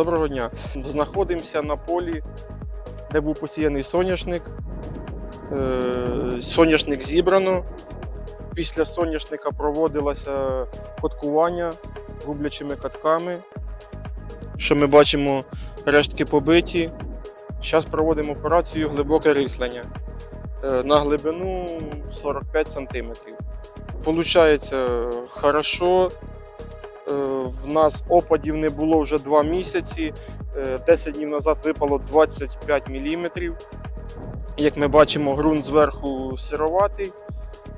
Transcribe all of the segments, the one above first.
Доброго дня. Знаходимося на полі, де був посіяний соняшник. Е, Соняшник зібрано. Після соняшника проводилося коткування гублячими катками. Що ми бачимо, рештки побиті. Зараз проводимо операцію глибоке рихлення е, на глибину 45 см. Получається хорошо. Е, В нас опадів не було вже 2 місяці. Е, 10 днів назад випало 25 мм. Як ми бачимо, ґрунт зверху сироватий,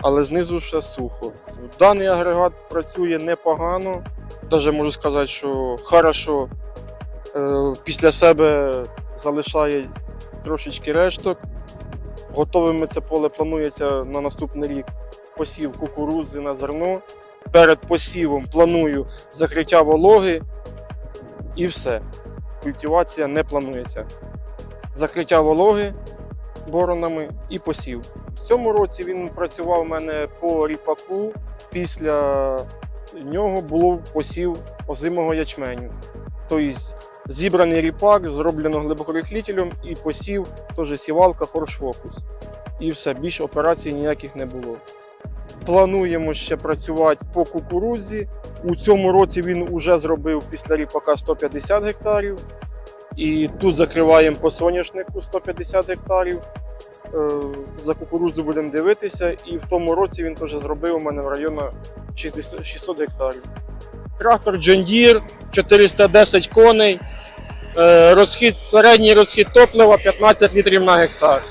але знизу ще сухо. Даний агрегат працює непогано. Навіть можу сказати, що хорошо Е, після себе залишає трошечки решток. Готовими це поле планується на наступний рік посів кукурудзи на зерно. Перед посівом планую закриття вологи і все. Культивація не планується. Закриття вологи боронами і посів. В цьому році він працював у мене по ріпаку. Після нього було посів озимого ячменю. Тобто зібраний ріпак, зроблено глибокорихлітелем і посів теж сівалка Хоршфокус. І все, більше операцій ніяких не було. Плануємо ще працювати по кукурудзі. У цьому році він вже зробив після ріпака 150 гектарів. І тут закриваємо по соняшнику 150 гектарів. Е, За кукурудзу будемо дивитися. І в тому році він теж зробив у мене в районі 600 гектарів. Трактор John Deere, 410 коней. Е, Розхід, середній розхід топлива 15 літрів на гектар.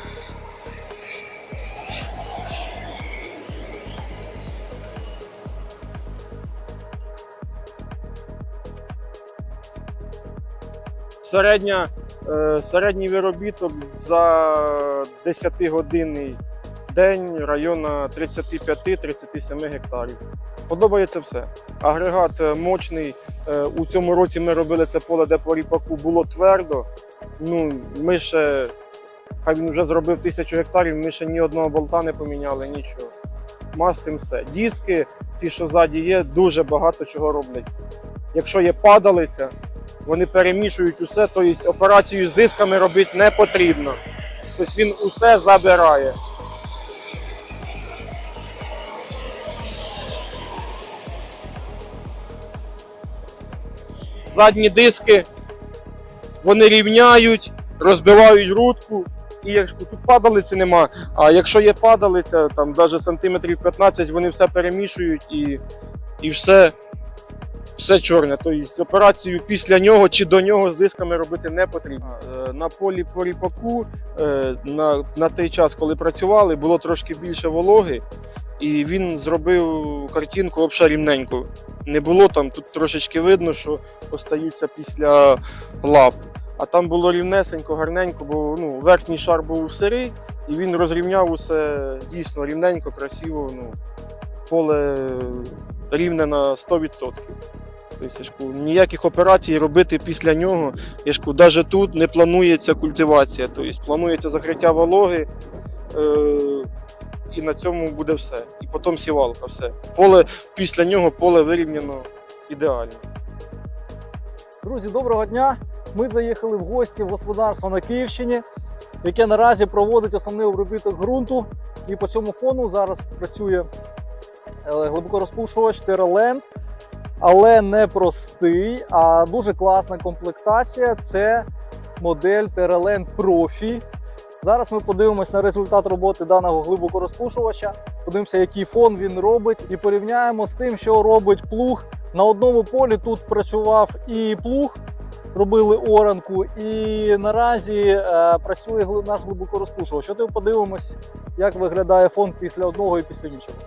Середня, е, середній виробіток за 10-годинний день району 35-37 гектарів. Подобається все. Агрегат е, мощний. Е, У цьому році ми робили це поле, де по ріпаку було твердо. Ну, ми ще, хай він вже зробив тисячу гектарів, ми ще ні одного болта не поміняли, нічого. Мастим все. Диски, ті, що ззаді є, дуже багато чого роблять. Якщо є падалиця, вони перемішують усе, тобто операцію з дисками робити не потрібно. Тобто він усе забирає. задні диски, вони рівняють, розбивають грудку. І якщо тут падалиці нема, а якщо є падалиця, там навіть сантиметрів 15, вони все перемішують і, і все, все чорне. Тобто операцію після нього чи до нього з дисками робити не потрібно. Е, На полі по ріпаку е, на, на той час, коли працювали, було трошки більше вологи, і він зробив картинку взагалі рівненьку. Не було там, тут трошечки видно, що остаються після лап. А там було рівнесенько, гарненько, бо ну, верхній шар був сирий, і він розрівняв усе дійсно рівненько, красиво. Ну, поле рівне на 100%. Я ж ніяких операцій робити після нього. Я ж навіть тут не планується культивація. Тобто планується закриття вологи. Е- і на цьому буде все. І потім сівалка, все. Поле після нього поле вирівняно ідеально. Друзі, доброго дня! Ми заїхали в гості в господарство на Київщині, яке наразі проводить основний обробіток ґрунту. І по цьому фону зараз працює е, глибокорозпушувач Terraland, але не простий, а дуже класна комплектація. Це модель Terraland Profi. Зараз ми подивимося на результат роботи даного глибокорозпушувача, подивимося, який фон він робить, і порівняємо з тим, що робить плуг. На одному полі тут працював і плуг, робили оранку, і наразі е, працює наш глибокорозпушувач. От і подивимось, як виглядає фон після одного і після іншого.